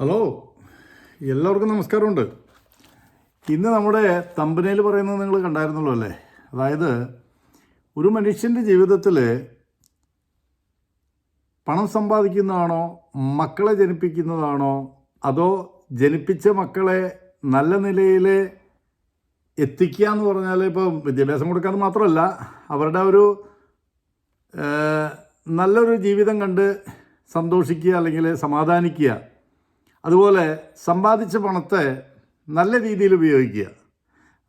Hello. എല്ലാവർക്കും നമസ്കാരമുണ്ട്. ഇന്ന് നമ്മുടെ തമ്പനയിൽ പറയുന്നത് നിങ്ങൾ കണ്ടായിരുന്നല്ലോ അല്ലേ? അതായത് ഒരു മനുഷ്യന്റെ ജീവിതത്തിൽ പണം സമ്പാദിക്കുന്നതാണോ മക്കളെ ജനിപ്പിക്കുന്നതാണോ അതോ ജനിപ്പിച്ച മക്കളെ നല്ല നിലയിൽ എത്തിക്കുക എന്ന് പറഞ്ഞാൽ ഇപ്പം വിദ്യാഭ്യാസം കൊടുക്കാൻ മാത്രമല്ല അവരുടെ ഒരു നല്ലൊരു ജീവിതം കണ്ട് സന്തോഷിക്കുക അല്ലെങ്കിൽ സമാധാനിക്കുക അതുപോലെ സമ്പാദിച്ച പണത്തെ നല്ല രീതിയിൽ ഉപയോഗിക്കുക.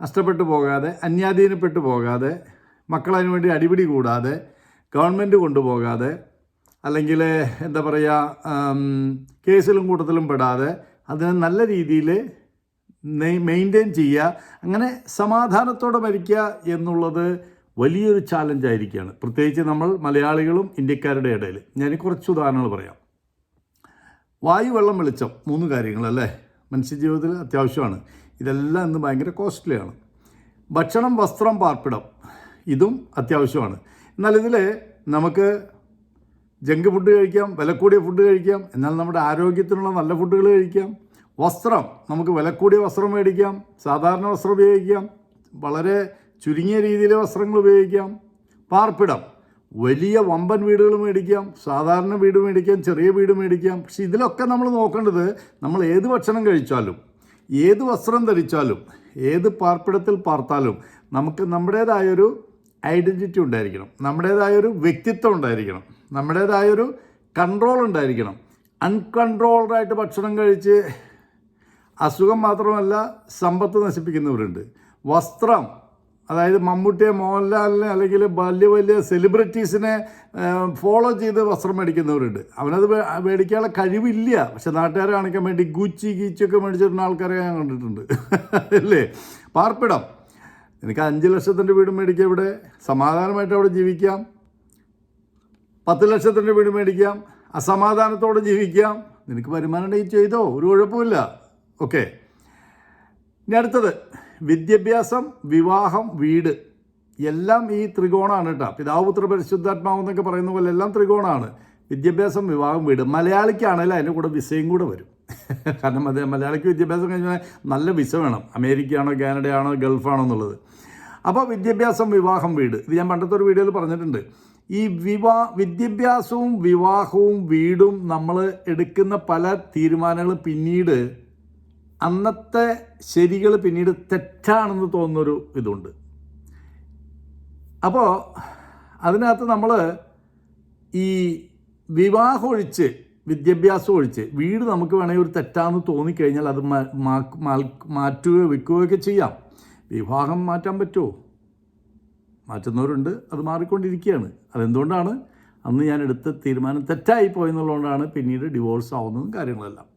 നഷ്ടപ്പെട്ടു പോകാതെ അന്യാധീനപ്പെട്ടു പോകാതെ മക്കളതിനു വേണ്ടി അടിപിടി കൂടാതെ ഗവൺമെന്റ് കൊണ്ടുപോകാതെ അല്ലെങ്കിൽ എന്താ പറയുക കേസിലും കൂട്ടത്തിലും പെടാതെ അതിനെ നല്ല രീതിയിൽ മെയിന്റെയിൻ ചെയ്യുക അങ്ങനെ സമാധാനത്തോടെ മരിക്കുക എന്നുള്ളത് വലിയൊരു ചാലഞ്ചായിരിക്കുകയാണ്. പ്രത്യേകിച്ച് നമ്മൾ മലയാളികളും ഇന്ത്യക്കാരുടെ ഇടയിൽ. ഞാൻ കുറച്ച് ഉദാഹരണങ്ങൾ പറയാം. വായു വെള്ളം വെളിച്ചം മൂന്ന് കാര്യങ്ങളല്ലേ? മനുഷ്യജീവിതത്തിൽ അത്യാവശ്യമാണ്. ഇതെല്ലാം ഇന്ന് ഭയങ്കര കോസ്റ്റ്ലിയാണ്. ഭക്ഷണം വസ്ത്രം പാർപ്പിടം ഇതും അത്യാവശ്യമാണ്. എന്നാൽ ഇതിൽ നമുക്ക് ജങ്ക് ഫുഡ് കഴിക്കാം വില കൂടിയ ഫുഡ് കഴിക്കാം എന്നാൽ നമ്മുടെ ആരോഗ്യത്തിനുള്ള നല്ല ഫുഡുകൾ കഴിക്കാം. വസ്ത്രം നമുക്ക് വില കൂടിയ വസ്ത്രം മേടിക്കാം സാധാരണ വസ്ത്രം ഉപയോഗിക്കാം വളരെ ചുരുങ്ങിയ രീതിയിലെ വസ്ത്രങ്ങൾ ഉപയോഗിക്കാം. പാർപ്പിടം വലിയ വമ്പൻ വീടുകൾ മേടിക്കാം സാധാരണ വീട് മേടിക്കാം ചെറിയ വീട് മേടിക്കാം. പക്ഷെ ഇതിലൊക്കെ നമ്മൾ നോക്കേണ്ടത് നമ്മൾ ഏത് ഭക്ഷണം കഴിച്ചാലും ഏത് വസ്ത്രം ധരിച്ചാലും ഏത് പാർപ്പിടത്തിൽ പാർത്താലും നമുക്ക് നമ്മുടേതായൊരു ഐഡന്റിറ്റി ഉണ്ടായിരിക്കണം നമ്മുടേതായൊരു വ്യക്തിത്വം ഉണ്ടായിരിക്കണം നമ്മുടേതായൊരു കൺട്രോൾ ഉണ്ടായിരിക്കണം. അൺകൺട്രോൾഡായിട്ട് ഭക്ഷണം കഴിച്ച് അസുഖം മാത്രമല്ല സമ്പത്ത് നശിപ്പിക്കുന്നവരുണ്ട്. വസ്ത്രം അതായത് മമ്മൂട്ടിയെ മോഹൻലാലിനെ അല്ലെങ്കിൽ വലിയ വലിയ സെലിബ്രിറ്റീസിനെ ഫോളോ ചെയ്ത് വസ്ത്രം മേടിക്കുന്നവരുണ്ട്. അവനത് മേടിക്കാനുള്ള കഴിവില്ല. പക്ഷെ നാട്ടുകാരെ കാണിക്കാൻ വേണ്ടി ഗുച്ചി ഗീച്ചൊക്കെ മേടിച്ചിരുന്ന ആൾക്കാരെ ഞാൻ കണ്ടിട്ടുണ്ട്. അല്ലേ? പാർപ്പിടം. എനിക്ക് അഞ്ച് ലക്ഷത്തിന്റെ വീട് മേടിക്കാം ഇവിടെ. സമാധാനമായിട്ട് അവിടെ ജീവിക്കാം. പത്ത് ലക്ഷത്തിന്റെ വീട് മേടിക്കാം. അസമാധാനത്തോടെ ജീവിക്കാം. നിനക്ക് വരുമാനം ഉണ്ടെങ്കിൽ ചെയ്തോ. ഒരു കുഴപ്പമില്ല ഓക്കെ. ഇനി അടുത്തത്. വിദ്യാഭ്യാസം വിവാഹം വീട്. എല്ലാം ഈ ത്രികോണമാണ് കേട്ടോ. പിതാവ് പുത്ര പരിശുദ്ധാത്മാവ് എന്നൊക്കെ പറയുന്ന പോലെ എല്ലാം ത്രികോണമാണ് വിദ്യാഭ്യാസം വിവാഹം വീട്. മലയാളിക്കാണെങ്കിൽ അതിന്റെ കൂടെ വിസയും കൂടെ വരും. കാരണം അത് മലയാളിക്ക് വിദ്യാഭ്യാസം കഴിഞ്ഞാൽ നല്ല വിസ വേണം. അമേരിക്കയാണോ കാനഡയാണോ ഗൾഫാണോ എന്നുള്ളത്. അപ്പോൾ വിദ്യാഭ്യാസം വിവാഹം വീട്. ഇത് ഞാൻ പണ്ടത്തെ ഒരു വീഡിയോയിൽ പറഞ്ഞിട്ടുണ്ട്. ഈ വിവാ വിദ്യാഭ്യാസവും വിവാഹവും വീടും നമ്മൾ എടുക്കുന്ന പല തീരുമാനങ്ങളും പിന്നീട് അന്നത്തെ ശരികൾ പിന്നീട് തെറ്റാണെന്ന് തോന്നുന്നൊരു ഇതുണ്ട്. അപ്പോൾ അതിനകത്ത് നമ്മൾ ഈ വിവാഹം ഒഴിച്ച് വിദ്യാഭ്യാസം ഒഴിച്ച് വീട് നമുക്ക് വേണമെങ്കിൽ ഒരു തെറ്റാന്ന് തോന്നിക്കഴിഞ്ഞാൽ അത് മാറ്റുകയോ വിൽക്കുകയോ ഒക്കെ ചെയ്യാം. വിവാഹം മാറ്റാൻ പറ്റുമോ? മാറ്റുന്നവരുണ്ട് അത് മാറിക്കൊണ്ടിരിക്കുകയാണ്. അതെന്തുകൊണ്ടാണ്? അന്ന് ഞാൻ എടുത്ത തീരുമാനം തെറ്റായി പോയെന്നുള്ളതുകൊണ്ടാണ് പിന്നീട് ഡിവോഴ്സ് ആവുന്നതും കാര്യങ്ങളെല്ലാം.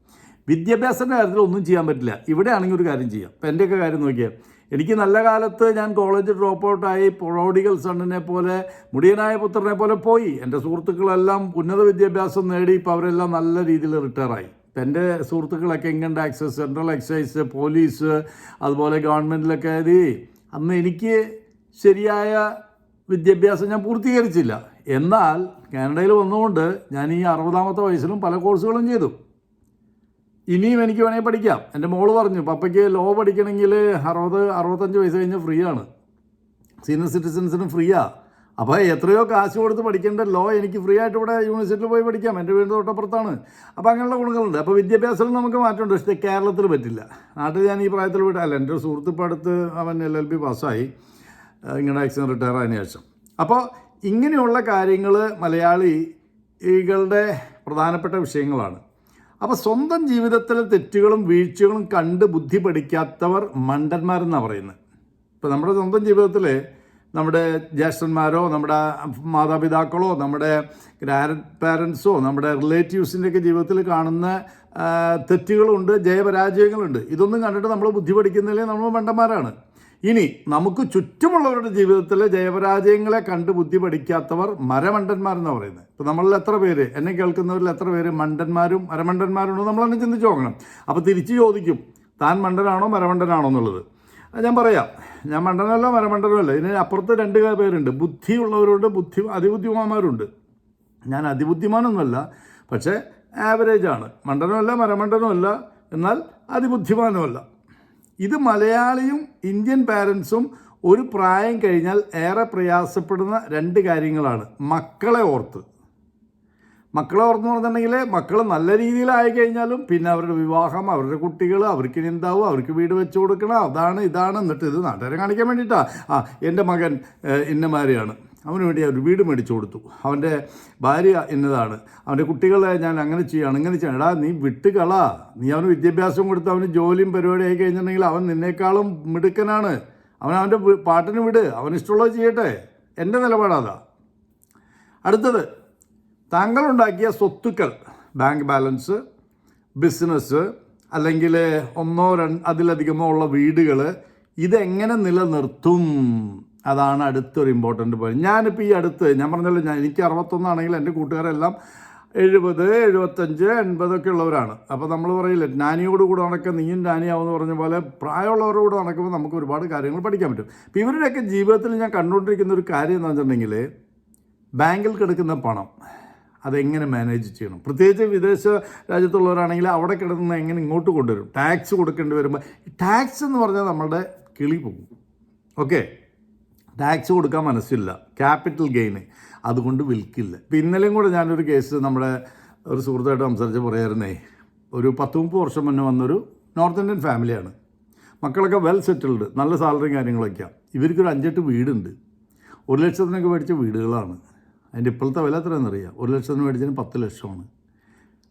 വിദ്യാഭ്യാസത്തിന്റെ കാര്യത്തിൽ ഒന്നും ചെയ്യാൻ പറ്റില്ല. ഇവിടെ ആണെങ്കിൽ ഒരു കാര്യം ചെയ്യാം. ഇപ്പം എന്റെയൊക്കെ കാര്യം നോക്കിയാൽ എനിക്ക് നല്ല കാലത്ത് ഞാൻ കോളേജ് ഡ്രോപ്പ് ഔട്ടായി പ്രൊഡിഗൽ സണ്ണിനെ പോലെ മുടിയനായ പുത്രനെ പോലെ പോയി. എന്റെ സുഹൃത്തുക്കളെല്ലാം ഉന്നത വിദ്യാഭ്യാസം നേടി ഇപ്പോൾ അവരെല്ലാം നല്ല രീതിയിൽ റിട്ടയറായി ഇപ്പം എന്റെ സുഹൃത്തുക്കളൊക്കെ income tax central excise police അതുപോലെ ഗവൺമെന്റിലൊക്കെ ഇത് അന്ന് എനിക്ക് ശരിയായ വിദ്യാഭ്യാസം ഞാൻ പൂർത്തീകരിച്ചില്ല. എന്നാൽ കാനഡയിൽ വന്നുകൊണ്ട് ഞാൻ ഈ അറുപതാമത്തെ വയസ്സിലും പല കോഴ്സുകളും ചെയ്തു. ഇനിയും എനിക്ക് വേണമെങ്കിൽ പഠിക്കാം. എന്റെ മോൾ പറഞ്ഞു പപ്പയ്ക്ക് ലോ പഠിക്കണമെങ്കിൽ അറുപത് അറുപത്തഞ്ച് വയസ്സ് കഴിഞ്ഞ് ഫ്രീ ആണ്. സീനിയർ സിറ്റിസൺസിന് ഫ്രീയാ അപ്പോൾ എത്രയോ കാശ് കൊടുത്ത് പഠിക്കേണ്ട ലോ എനിക്ക് ഫ്രീ ആയിട്ട് ഇവിടെ യൂണിവേഴ്സിറ്റിയിൽ പോയി പഠിക്കാം. എന്റെ വീട് തൊട്ടപ്പുറത്താണ്. അപ്പോൾ അങ്ങനെയുള്ള ഗുണങ്ങളുണ്ട്. അപ്പോൾ വിദ്യാഭ്യാസത്തിൽ നമുക്ക് മാറ്റമുണ്ട്. പക്ഷേ കേരളത്തിൽ പറ്റില്ല. നാട്ടിൽ ഞാൻ ഈ പ്രായത്തിൽ പോയിട്ട് അല്ല എന്റെ സുഹൃത്ത് അവൻ എൽ എൽ ബി പാസ്സായി ഇങ്ങനെ എക്സാം റിട്ടയർ ആയതിനു ശേഷം. അപ്പോൾ ഇങ്ങനെയുള്ള കാര്യങ്ങൾ മലയാളികളുടെ പ്രധാനപ്പെട്ട വിഷയങ്ങളാണ്. അപ്പോൾ സ്വന്തം ജീവിതത്തിലെ തെറ്റുകളും വീഴ്ചകളും കണ്ട് ബുദ്ധി പഠിക്കാത്തവർ മണ്ടന്മാരെന്നാണ് പറയുന്നത്. ഇപ്പോൾ നമ്മുടെ സ്വന്തം ജീവിതത്തിൽ നമ്മുടെ ജ്യേഷ്ഠന്മാരോ നമ്മുടെ മാതാപിതാക്കളോ നമ്മുടെ ഗ്രാൻഡ് പാരൻസോ നമ്മുടെ റിലേറ്റീവ്സിന്റെയൊക്കെ ജീവിതത്തിൽ കാണുന്ന തെറ്റുകളുണ്ട് ജയപരാജയങ്ങളുണ്ട്. ഇതൊന്നും കണ്ടിട്ട് നമ്മൾ ബുദ്ധി പഠിക്കുന്നില്ലേ നമ്മൾ മണ്ടന്മാരാണ്. ഇനി നമുക്ക് ചുറ്റുമുള്ളവരുടെ ജീവിതത്തിലെ ജയപരാജയങ്ങളെ കണ്ട് ബുദ്ധി പഠിക്കാത്തവർ മരമണ്ടന്മാരെന്നാണ് പറയുന്നത്. ഇപ്പോൾ നമ്മളിൽ എത്ര പേര് എന്നെ കേൾക്കുന്നവരിൽ എത്ര പേര് മണ്ടന്മാരും മരമണ്ടന്മാരുണ്ടോ നമ്മൾ തന്നെ ചിന്തിച്ച് നോക്കണം. അപ്പോൾ തിരിച്ച് ചോദിക്കും താൻ മണ്ടനാണോ മരമണ്ടനാണോ എന്നുള്ളത്? ഞാൻ പറയാം. ഞാൻ മണ്ടനല്ല മരമണ്ടനോ അല്ല. ഇതിന് അപ്പുറത്ത് രണ്ട് പേരുണ്ട്. ബുദ്ധിയുള്ളവരുണ്ട് ബുദ്ധി അതിബുദ്ധിമാന്മാരുണ്ട്. ഞാൻ അതിബുദ്ധിമാനൊന്നുമല്ല പക്ഷേ ആവറേജാണ്. മണ്ടനുമല്ല മരമണ്ടനുമല്ല എന്നാൽ അതിബുദ്ധിമാനുമല്ല. ഇത് മലയാളിയും ഇന്ത്യൻ പാരൻസും ഒരു പ്രായം കഴിഞ്ഞാൽ ഏറെ പ്രയാസപ്പെടുന്ന രണ്ട് കാര്യങ്ങളാണ്. മക്കളെ ഓർത്ത്. മക്കളെ ഓർത്ത് പറഞ്ഞിട്ടുണ്ടെങ്കിൽ മക്കൾ നല്ല രീതിയിലായി കഴിഞ്ഞാലും പിന്നെ അവരുടെ വിവാഹം അവരുടെ കുട്ടികൾ അവർക്ക് എന്താവും? അവർക്ക് വീട് വെച്ച് കൊടുക്കണം. അതാണ് ഇതാണ്. എന്നിട്ട് ഇത് നാട്ടുകാരെ കാണിക്കാൻ വേണ്ടിയിട്ടാണ് ആ എന്റെ മകൻ ഇന്നമാരെയാണ് അവന് വേണ്ടി ഒരു വീട് മേടിച്ചു കൊടുത്തു. അവന്റെ ഭാര്യ എന്നതാണ് അവന്റെ കുട്ടികളെ ഞാൻ അങ്ങനെ ചെയ്യാണ് ഇങ്ങനെ ചെയ്യണം. എടാ നീ വിട്ടുകള നീ അവന് വിദ്യാഭ്യാസം കൊടുത്ത് അവന് ജോലിയും പരിപാടി ആയി കഴിഞ്ഞിട്ടുണ്ടെങ്കിൽ അവൻ നിന്നേക്കാളും മിടുക്കനാണ്. അവൻ അവന്റെ പാട്ടിന് വിട്. അവൻ ഇഷ്ടമുള്ളത് ചെയ്യട്ടെ. എന്റെ നിലപാടാതാ അടുത്തത് താങ്കളുണ്ടാക്കിയ സ്വത്തുക്കൾ ബാങ്ക് ബാലൻസ് ബിസിനസ് അല്ലെങ്കിൽ ഒന്നോ രണ്ട് അതിലധികമോ ഉള്ള വീടുകൾ ഇതെങ്ങനെ നിലനിർത്തും? അതാണ് അടുത്തൊരു ഇമ്പോർട്ടന്റ് പോയിന്റ് ഞാനിപ്പോൾ ഈ അടുത്ത് ഞാൻ പറഞ്ഞല്ലോ ഞാൻ എനിക്ക് അറുപത്തൊന്നാണെങ്കിൽ എന്റെ കൂട്ടുകാരെല്ലാം എഴുപത് എഴുപത്തഞ്ച് എൺപതൊക്കെ ഉള്ളവരാണ്. അപ്പോൾ നമ്മൾ പറയില്ല നാനിയോട് കൂടെ നടക്കുക നീയും നാനിയാവെന്ന് പറഞ്ഞ പോലെ പ്രായമുള്ളവരോട് കൂടെ നടക്കുമ്പോൾ നമുക്ക് ഒരുപാട് കാര്യങ്ങൾ പഠിക്കാൻ പറ്റും. അപ്പോൾ ഇവരുടെയൊക്കെ ജീവിതത്തിൽ ഞാൻ കണ്ടുകൊണ്ടിരിക്കുന്ന ഒരു കാര്യം എന്ന് വെച്ചിട്ടുണ്ടെങ്കിൽ ബാങ്കിൽ കിടക്കുന്ന പണം അതെങ്ങനെ മാനേജ് ചെയ്യണം? പ്രത്യേകിച്ച് വിദേശ രാജ്യത്തുള്ളവരാണെങ്കിൽ അവിടെ കിടന്ന് എങ്ങനെ ഇങ്ങോട്ട് കൊണ്ടുവരും? ടാക്സ് കൊടുക്കേണ്ടി വരുമ്പോൾ ടാക്സ് എന്ന് പറഞ്ഞാൽ നമ്മളുടെ കിളി പോകും. ഓക്കെ ടാക്സ് കൊടുക്കാൻ മനസ്സില്ല. ക്യാപിറ്റൽ ഗെയിന് അതുകൊണ്ട് വിൽക്കില്ല. ഇപ്പം ഇന്നലെയും കൂടെ ഞാനൊരു കേസ് നമ്മുടെ ഒരു സുഹൃത്തായിട്ട് സംസാരിച്ച് പറയായിരുന്നേ ഒരു പത്ത് മുപ്പത് വർഷം മുന്നേ വന്നൊരു നോർത്ത് ഇന്ത്യൻ ഫാമിലിയാണ് മക്കളൊക്കെ വെൽ സെറ്റിൽഡ് നല്ല സാലറിയും കാര്യങ്ങളൊക്കെയാണ് ഇവർക്കൊരു അഞ്ചെട്ട് വീടുണ്ട്. ഒരു ലക്ഷത്തിനൊക്കെ മേടിച്ച വീടുകളാണ്. അതിന്റെ ഇപ്പോഴത്തെ വില എത്രയെന്നറിയാം ഒരു ലക്ഷത്തിന് മേടിച്ചതിന് പത്ത് ലക്ഷമാണ്.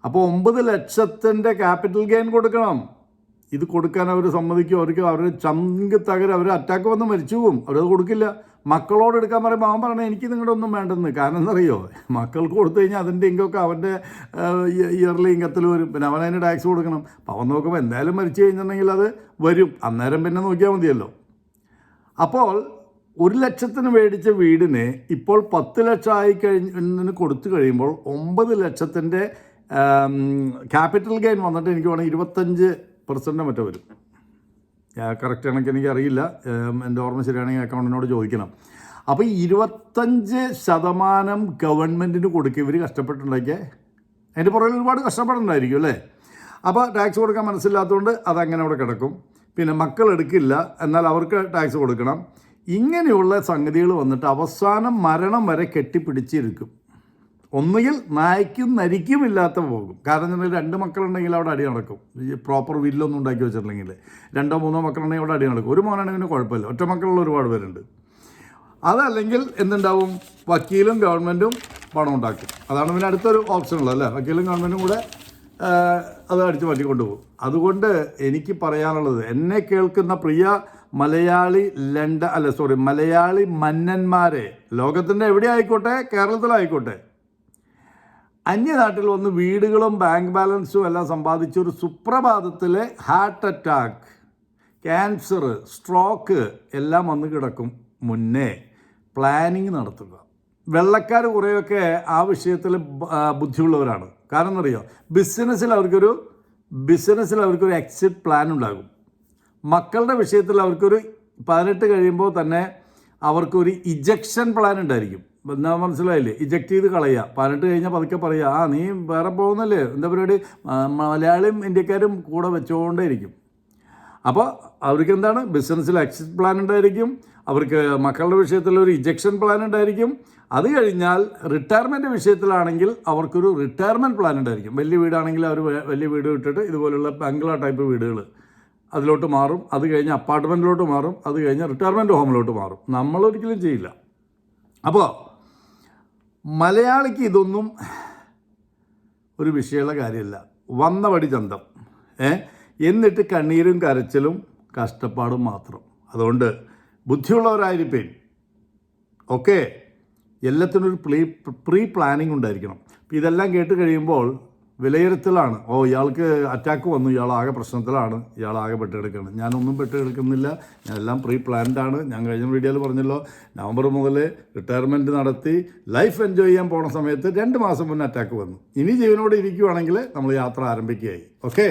അപ്പോൾ ഒമ്പത് ലക്ഷത്തിന്റെ ക്യാപിറ്റൽ ഗെയിൻ കൊടുക്കണം. ഇത് കൊടുക്കാൻ അവർ സമ്മതിക്കും? അവർക്ക് അവർ ചങ്ക് തകരം അവർ അറ്റാക്ക് വന്ന് മരിച്ചു പോകും അവരത് കൊടുക്കില്ല. മക്കളോട് എടുക്കാൻ പറയുമ്പോൾ അവൻ പറയണേ എനിക്ക് നിങ്ങളുടെ ഒന്നും വേണ്ടെന്ന്. കാരണം എന്നറിയോ? മക്കൾക്ക് കൊടുത്തു കഴിഞ്ഞാൽ അതിന്റെ ഇങ്കൊക്കെ അവന്റെ ഇയർലി ഇങ്കത്തിൽ വരും. പിന്നെ അവൻ അതിന് ടാക്സ് കൊടുക്കണം. അപ്പോൾ അവൻ നോക്കുമ്പോൾ എന്തായാലും മരിച്ചു കഴിഞ്ഞിട്ടുണ്ടെങ്കിൽ അത് വരും. അന്നേരം പിന്നെ നോക്കിയാൽ മതിയല്ലോ. അപ്പോൾ ഒരു ലക്ഷത്തിന് മേടിച്ച വീടിന് ഇപ്പോൾ പത്ത് ലക്ഷമായി കഴിഞ്ഞ് കൊടുത്തു കഴിയുമ്പോൾ ഒമ്പത് ലക്ഷത്തിന്റെ ക്യാപിറ്റൽ ഗെയിൻ വന്നിട്ട് എനിക്ക് വേണമെങ്കിൽ ഇരുപത്തഞ്ച് പെർസെന്റ് മറ്റോ വരും. കറക്റ്റ് കണക്ക് എനിക്കറിയില്ല എന്റെ ഓർമ്മ ശരിയാണെങ്കിൽ അക്കൗണ്ടിനോട് ചോദിക്കണം. അപ്പോൾ ഇരുപത്തഞ്ച് ശതമാനം ഗവൺമെന്റിന് കൊടുക്കുക ഇവർ കഷ്ടപ്പെട്ടുണ്ടാക്കിയ അതിന്റെ പുറകിൽ ഒരുപാട് കഷ്ടപ്പെടുന്നുണ്ടായിരിക്കും അല്ലേ? അപ്പോൾ ടാക്സ് കൊടുക്കാൻ മനസ്സില്ലാത്തതുകൊണ്ട് അതങ്ങനെ അവിടെ കിടക്കും. പിന്നെ മക്കൾ എടുക്കില്ല എന്നാൽ അവർക്ക് ടാക്സ് കൊടുക്കണം. ഇങ്ങനെയുള്ള സംഗതികൾ വന്നിട്ട് അവസാനം മരണം വരെ കെട്ടിപ്പിടിച്ചിരിക്കും. ഒന്നുകിൽ നായ്ക്കും നരിക്കും ഇല്ലാത്ത പോകും. കാരണം എന്താ രണ്ട് മക്കളുണ്ടെങ്കിൽ അവിടെ അടി നടക്കും. ഈ പ്രോപ്പർ വില്ലൊന്നും ഉണ്ടാക്കി വെച്ചിട്ടുണ്ടെങ്കിൽ രണ്ടോ മൂന്നോ മക്കളുണ്ടെങ്കിൽ അവിടെ അടി നടക്കും. ഒരു മോനാണെങ്കിൽ പിന്നെ കുഴപ്പമില്ല. ഒറ്റ മക്കളുള്ള ഒരുപാട് പേരുണ്ട്. അതല്ലെങ്കിൽ എന്തുണ്ടാവും? വക്കീലും ഗവൺമെന്റും പണം ഉണ്ടാക്കും. അതാണ് പിന്നെ അടുത്തൊരു ഓപ്ഷൻ ഉള്ളത് അല്ലേ? വക്കീലും ഗവൺമെന്റും കൂടെ അത് അടിച്ച് മാറ്റിക്കൊണ്ടുപോകും അതുകൊണ്ട് എനിക്ക് പറയാനുള്ളത് എന്നെ കേൾക്കുന്ന പ്രിയ മലയാളി ലണ്ട അല്ല സോറി മലയാളി മന്നന്മാരെ ലോകത്തിന്റെ എവിടെ ആയിക്കോട്ടെ കേരളത്തിലായിക്കോട്ടെ? അന്യനാട്ടിൽ വന്ന് വീടുകളും ബാങ്ക് ബാലൻസും എല്ലാം സമ്പാദിച്ച ഒരു സുപ്രഭാതത്തിൽ ഹാർട്ട് അറ്റാക്ക് ക്യാൻസർ സ്ട്രോക്ക് എല്ലാം വന്ന് കിടക്കും മുന്നേ. പ്ലാനിങ് നടത്തുക. വെള്ളക്കാർ കുറേയൊക്കെ ആ വിഷയത്തിൽ ബുദ്ധിയുള്ളവരാണ്. കാരണം എന്നറിയോ ബിസിനസ്സിൽ അവർക്കൊരു ബിസിനസ്സിൽ അവർക്കൊരു എക്സിറ്റ് പ്ലാൻ ഉണ്ടാകും. മക്കളുടെ വിഷയത്തിൽ അവർക്കൊരു പതിനെട്ട് കഴിയുമ്പോൾ തന്നെ അവർക്കൊരു ഇജക്ഷൻ പ്ലാൻ ഉണ്ടായിരിക്കും. എന്നാ മനസ്സിലായില്ലേ? ഇജക്റ്റ് ചെയ്ത് കളയുക. പതിനെട്ട് കഴിഞ്ഞാൽ പതുക്കെ പറയുക ആ നീ വേറെ പോകുന്നല്ലേ? എന്താ പരിപാടി? മലയാളിയും ഇന്ത്യക്കാരും കൂടെ വെച്ചുകൊണ്ടേ ഇരിക്കും അപ്പോൾ അവർക്ക് എന്താണ്? ബിസിനസ്സിൽ എക്സിറ്റ് പ്ലാൻ ഉണ്ടായിരിക്കും. അവർക്ക് മക്കളുടെ വിഷയത്തിൽ ഒരു ഇജക്ഷൻ പ്ലാൻ ഉണ്ടായിരിക്കും. അത് കഴിഞ്ഞാൽ റിട്ടയർമെന്റ് വിഷയത്തിലാണെങ്കിൽ അവർക്കൊരു റിട്ടയർമെന്റ് പ്ലാൻ ഉണ്ടായിരിക്കും. വലിയ വീടാണെങ്കിൽ അവർ വലിയ വീട് വിട്ടിട്ട് ഇതുപോലുള്ള ബംഗ്ലാ ടൈപ്പ് വീടുകൾ അതിലോട്ട് മാറും. അത് കഴിഞ്ഞ് അപ്പാർട്ട്മെന്റിലോട്ട് മാറും. അത് കഴിഞ്ഞ് റിട്ടയർമെന്റ് ഹോമിലോട്ട് മാറും. നമ്മളൊരിക്കലും ചെയ്യില്ല. അപ്പോൾ മലയാളിക്ക് ഇതൊന്നും ഒരു വിഷയമുള്ള കാര്യമല്ല. വന്ന വടി ചന്തം. ഏ? എന്നിട്ട് കണ്ണീരും കരച്ചിലും കഷ്ടപ്പാടും മാത്രം. അതുകൊണ്ട് ബുദ്ധിയുള്ളവരായിരിക്കും ഓക്കെ? എല്ലാത്തിനും ഒരു പ്രീ പ്രീ പ്ലാനിങ് ഉണ്ടായിരിക്കണം. ഇതെല്ലാം കേട്ട് കഴിയുമ്പോൾ വിലയിരുത്തലാണ്. ഓ ഇയാൾക്ക് അറ്റാക്ക് വന്നു. ഇയാൾ ആകെ പ്രശ്നത്തിലാണ്. ഇയാൾ ആകെ പെട്ടെടുക്കണം. ഞാനൊന്നും പെട്ടെടുക്കുന്നില്ല. എല്ലാം പ്രീ പ്ലാൻഡ് ആണ്. ഞാൻ കഴിഞ്ഞ വീഡിയോയിൽ പറഞ്ഞല്ലോ നവംബർ മുതൽ റിട്ടയർമെന്റ് നടത്തി ലൈഫ് എൻജോയ് ചെയ്യാൻ പോണ സമയത്ത് രണ്ട് മാസം മുന്നേ അറ്റാക്ക് വന്നു. ഇനി ജീവനോടെ ഇരിക്കുവാണെങ്കിൽ നമ്മൾ യാത്ര ആരംഭിക്കുകയായി. ഓക്കെ